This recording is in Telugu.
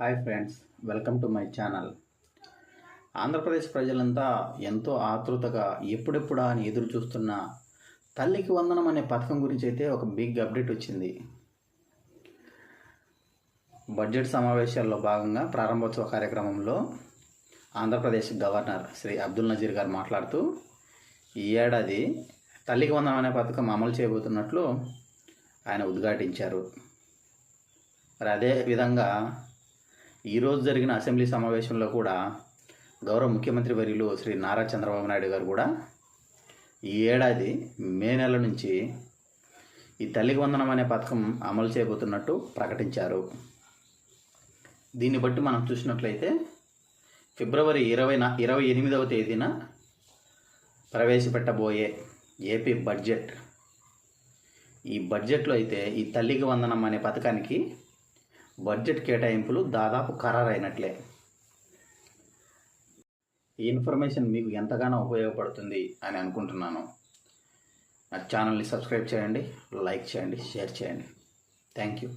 Hi friends welcome to my channel. Andhra Pradesh ప్రజలంతా ఎంతో ఆతృతగా ఎప్పుడెప్పుడా అని ఎదురు చూస్తున్న తల్లికి వందనం అనే పథకం గురించి అయితే ఒక బిగ్ అప్డేట్ వచ్చింది. బడ్జెట్ సమావేశాల్లో భాగంగా ప్రారంభోత్సవ కార్యక్రమంలో ఆంధ్రప్రదేశ్ గవర్నర్ శ్రీ అబ్దుల్ నజీర్ గారు మాట్లాడుతూ ఈ ఏడాది తల్లికి వందనం అనే పథకం అమలు చేయబోతున్నట్లు ఆయన ఉద్ఘాటించారు. మరి అదే విధంగా ఈరోజు జరిగిన అసెంబ్లీ సమావేశంలో కూడా గౌరవ ముఖ్యమంత్రి వర్యులు శ్రీ నారా చంద్రబాబు నాయుడు గారు కూడా ఈ ఏడాది మే నెల నుంచి ఈ తల్లికి వందనం అనే పథకం అమలు చేయబోతున్నట్టు ప్రకటించారు. దీన్ని బట్టి మనం చూసినట్లయితే ఫిబ్రవరి ఇరవై నా ఇరవై ఎనిమిదవ తేదీన ప్రవేశపెట్టబోయే ఏపీ బడ్జెట్. ఈ బడ్జెట్లో అయితే ఈ తల్లికి వందనం అనే పథకానికి బడ్జెట్ కేటాయింపులు దాదాపు ఖరారైనట్లే. ఈ ఇన్ఫర్మేషన్ మీకు ఎంతగానో ఉపయోగపడుతుంది అని అనుకుంటున్నాను. నా ఛానల్ని సబ్స్క్రైబ్ చేయండి లైక్ చేయండి షేర్ చేయండి. Thank you.